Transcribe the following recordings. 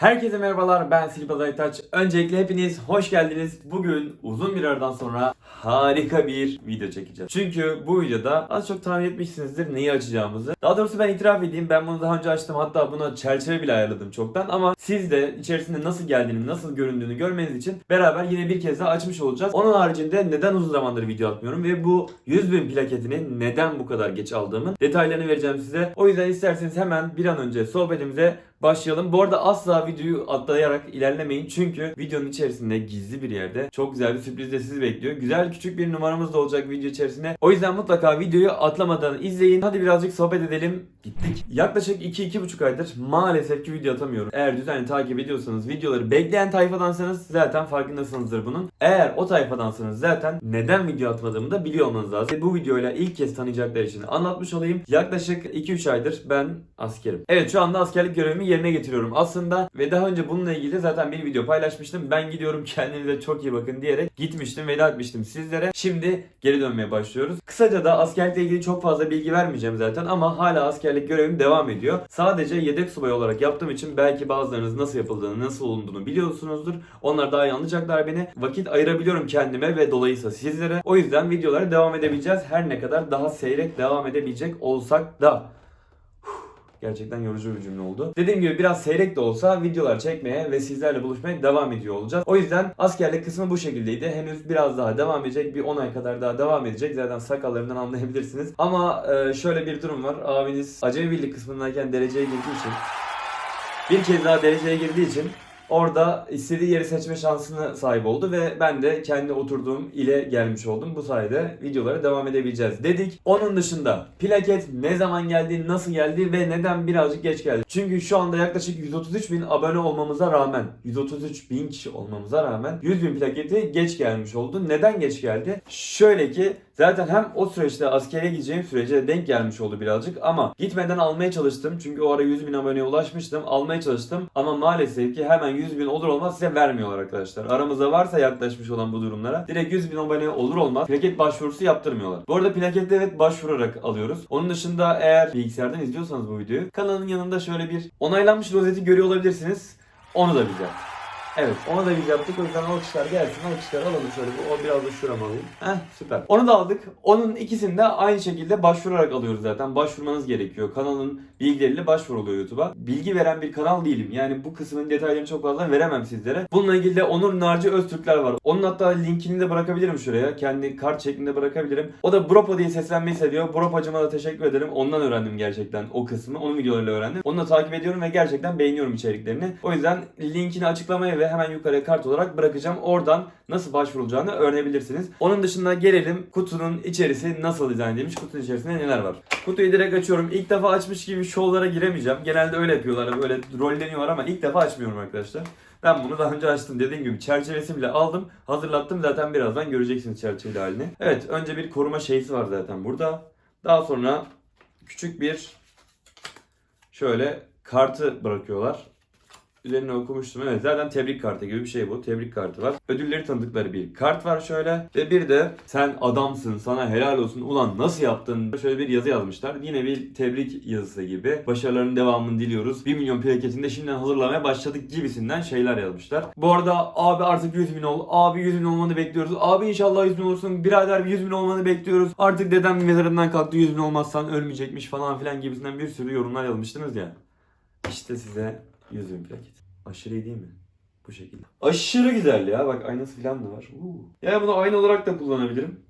Herkese merhabalar ben Silpa Aytaç. Öncelikle hepiniz hoş geldiniz. Bugün uzun bir aradan sonra harika bir video çekeceğiz. Çünkü bu videoda az çok tahmin etmişsinizdir neyi açacağımızı. Daha doğrusu ben itiraf edeyim ben bunu daha önce açtım hatta buna çerçeve bile ayarladım çoktan ama siz de içerisinde nasıl geldiğini nasıl göründüğünü görmeniz için beraber yine bir kez daha açmış olacağız. Onun haricinde neden uzun zamandır video atmıyorum ve bu 100 bin plaketini neden bu kadar geç aldığımın detaylarını vereceğim size. O yüzden isterseniz hemen bir an önce sohbetimize başlayalım. Bu arada asla videoyu atlayarak ilerlemeyin. Çünkü videonun içerisinde gizli bir yerde çok güzel bir sürpriz de sizi bekliyor. Güzel küçük bir numaramız da olacak video içerisinde. O yüzden mutlaka videoyu atlamadan izleyin. Hadi birazcık sohbet edelim. Gittik. Yaklaşık 2-2,5 aydır maalesef ki video atamıyorum. Eğer düzenli takip ediyorsanız videoları bekleyen tayfadansanız zaten farkındasınızdır bunun. Eğer o tayfadansanız zaten neden video atmadığımı da biliyor olmanız lazım. Bu videoyla ilk kez tanıyacaklar için anlatmış olayım. Yaklaşık 2-3 aydır ben askerim. Evet şu anda askerlik görevimi yerine getiriyorum aslında ve daha önce bununla ilgili zaten bir video paylaşmıştım. Ben gidiyorum kendinize çok iyi bakın diyerek gitmiştim veda etmiştim sizlere. Şimdi geri dönmeye başlıyoruz. Kısaca da askerlikle ilgili çok fazla bilgi vermeyeceğim zaten ama hala askerlik görevim devam ediyor. Sadece yedek subay olarak yaptığım için belki bazılarınız nasıl yapıldığını, nasıl olunduğunu biliyorsunuzdur. Onlar daha iyi anlayacaklar beni. Vakit ayırabiliyorum kendime ve dolayısıyla sizlere. O yüzden videolara devam edebileceğiz. Her ne kadar daha seyrek devam edebilecek olsak da. Gerçekten yorucu bir cümle oldu. Dediğim gibi biraz seyrek de olsa videolar çekmeye ve sizlerle buluşmaya devam ediyor olacağız. O yüzden askerlik kısmı bu şekildeydi. Henüz biraz daha devam edecek. Bir 10 ay kadar daha devam edecek. Zaten sakallarımdan anlayabilirsiniz. Ama e, şöyle bir durum var. Abiniz acemi birlik kısmındayken dereceye girdiği için bir kez daha dereceye girdiği için orada istediği yeri seçme şansına sahip oldu ve ben de kendi oturduğum ile gelmiş oldum. Bu sayede videolara devam edebileceğiz dedik. Onun dışında plaket ne zaman geldi, nasıl geldi ve neden birazcık geç geldi? Çünkü şu anda yaklaşık 133 bin abone olmamıza rağmen 133 bin kişi olmamıza rağmen 100 bin plaketi geç gelmiş oldu. Neden geç geldi? Şöyle ki Zaten hem o süreçte askere gideceğim sürece denk gelmiş oldu birazcık ama gitmeden almaya çalıştım. Çünkü o ara 100 bin aboneye ulaşmıştım. Almaya çalıştım ama maalesef ki hemen 100 bin olur olmaz size vermiyorlar arkadaşlar. Aramızda varsa yaklaşmış olan bu durumlara direkt 100 bin aboneye olur olmaz plaket başvurusu yaptırmıyorlar. Bu arada plakette evet başvurarak alıyoruz. Onun dışında eğer bilgisayardan izliyorsanız bu videoyu kanalın yanında şöyle bir onaylanmış rozeti görüyor olabilirsiniz. Onu da biz yaptık. Evet ona da biz yaptık o yüzden alkışlar gelsin alkışlar alalım şöyle o biraz da şuram alayım. Heh süper. Onu da aldık. Onun ikisini de aynı şekilde başvurarak alıyoruz zaten. Başvurmanız gerekiyor. Kanalın bilgileriyle başvuruluyor YouTube'a. Bilgi veren bir kanal değilim. Yani bu kısmın detaylarını çok fazla veremem sizlere. Bununla ilgili de Onur Narcı Öztürkler var. Onun hatta linkini de bırakabilirim şuraya. Kendi kart şeklinde bırakabilirim. O da Bropo diye seslenmeyi seviyor. Bropacıma da teşekkür ederim. Ondan öğrendim gerçekten o kısmı. Onun videolarıyla öğrendim. Onu da takip ediyorum ve gerçekten beğeniyorum içeriklerini. O yüzden linkini açıklamaya ve hemen yukarıya kart olarak bırakacağım. Oradan nasıl başvurulacağını öğrenebilirsiniz. Onun dışında gelelim kutunun içerisi nasıl dizayn edilmiş, kutunun içerisinde neler var. Kutuyu direkt açıyorum. İlk defa açmış gibi şovlara giremeyeceğim. Genelde öyle yapıyorlar, böyle rolleniyorlar ama ilk defa açmıyorum arkadaşlar. Ben bunu daha önce açtım. Dediğim gibi çerçevesi bile aldım. Hazırlattım. Zaten birazdan göreceksiniz çerçeveli halini. Evet önce bir koruma şeysi var zaten burada. Daha sonra küçük bir şöyle kartı bırakıyorlar. Üzerine okumuştum. Evet zaten tebrik kartı gibi bir şey bu. Tebrik kartı var. Ödülleri tanıdıkları bir kart var şöyle. Ve bir de sen adamsın sana helal olsun ulan nasıl yaptın? Şöyle bir yazı yazmışlar. Yine bir tebrik yazısı gibi. Başarıların devamını diliyoruz. 1 milyon plaketinde şimdiden hazırlamaya başladık gibisinden şeyler yazmışlar. Bu arada abi artık 100 bin ol. Abi 100 bin olmanı bekliyoruz. Abi inşallah 100 bin olursun. Birader 100 bin olmanı bekliyoruz. Artık dedem mezarından kalktı 100 bin olmazsan ölmeyecekmiş falan filan gibisinden bir sürü yorumlar yazmıştınız ya. İşte size 100 bin plaket. Aşırı iyi değil mi? Bu şekilde. Aşırı güzel ya. Bak aynası falan da var. Uuu. Yani bunu ayna olarak da kullanabilirim.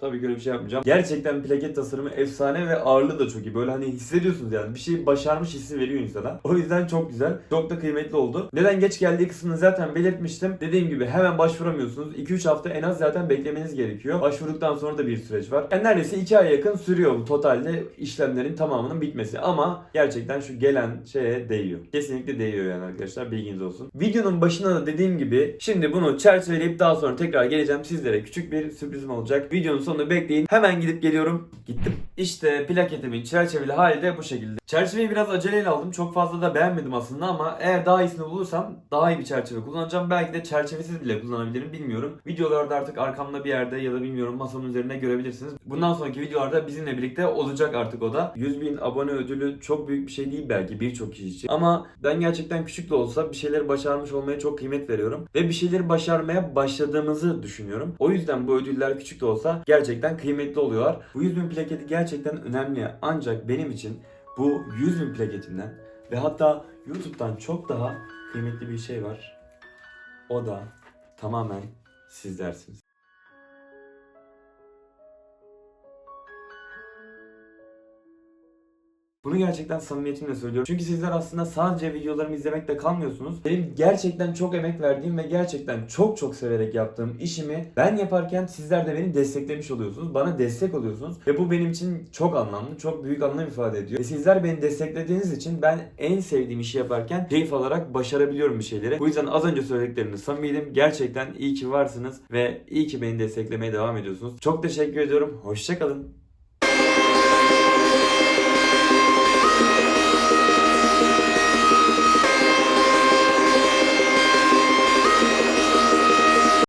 Tabii ki öyle bir şey yapmayacağım. Gerçekten plaket tasarımı efsane ve ağırlığı da çok iyi. Böyle hani hissediyorsunuz yani. Bir şey başarmış hissi veriyor insana. O yüzden çok güzel. Çok da kıymetli oldu. Neden geç geldiği kısmını zaten belirtmiştim. Dediğim gibi hemen başvuramıyorsunuz. 2-3 hafta en az zaten beklemeniz gerekiyor. Başvurduktan sonra da bir süreç var. Yani neredeyse 2 aya yakın sürüyor bu totalde işlemlerin tamamının bitmesi. Ama gerçekten şu gelen şeye değiyor. Kesinlikle değiyor yani arkadaşlar. Bilginiz olsun. Videonun başına da dediğim gibi şimdi bunu çerçeveleyip daha sonra tekrar geleceğim sizlere. Küçük bir sürprizim olacak. Videonun sonunu bekleyin. Hemen gidip geliyorum. Gittim. İşte plaketimin çerçeveli hali de bu şekilde. Çerçeveyi biraz aceleyle aldım. Çok fazla da beğenmedim aslında ama eğer daha iyisini bulursam daha iyi bir çerçeve kullanacağım. Belki de çerçevesiz bile kullanabilirim bilmiyorum. Videolarda artık arkamda bir yerde ya da bilmiyorum masamın üzerinde görebilirsiniz. Bundan sonraki videolarda bizimle birlikte olacak artık o da. 100 bin abone ödülü çok büyük bir şey değil belki birçok kişi için. Ama ben gerçekten küçük de olsa bir şeyleri başarmış olmaya çok kıymet veriyorum. Ve bir şeyleri başarmaya başladığımızı düşünüyorum. O yüzden bu ödüller küçük de olsa gerçekten kıymetli oluyorlar. Bu 100 bin plaketi gerçekten önemli. Ancak benim için bu 100 bin plaketinden ve hatta YouTube'dan çok daha kıymetli bir şey var. O da tamamen sizlersiniz. Bunu gerçekten samimiyetimle söylüyorum. Çünkü sizler aslında sadece videolarımı izlemekle kalmıyorsunuz. Benim gerçekten çok emek verdiğim ve gerçekten çok çok severek yaptığım işimi ben yaparken sizler de beni desteklemiş oluyorsunuz. Bana destek oluyorsunuz. Ve bu benim için çok anlamlı, çok büyük anlam ifade ediyor. Ve sizler beni desteklediğiniz için ben en sevdiğim işi yaparken keyif alarak başarabiliyorum bir şeyleri. Bu yüzden az önce söylediklerini samimiydim. Gerçekten iyi ki varsınız ve iyi ki beni desteklemeye devam ediyorsunuz. Çok teşekkür ediyorum. Hoşçakalın.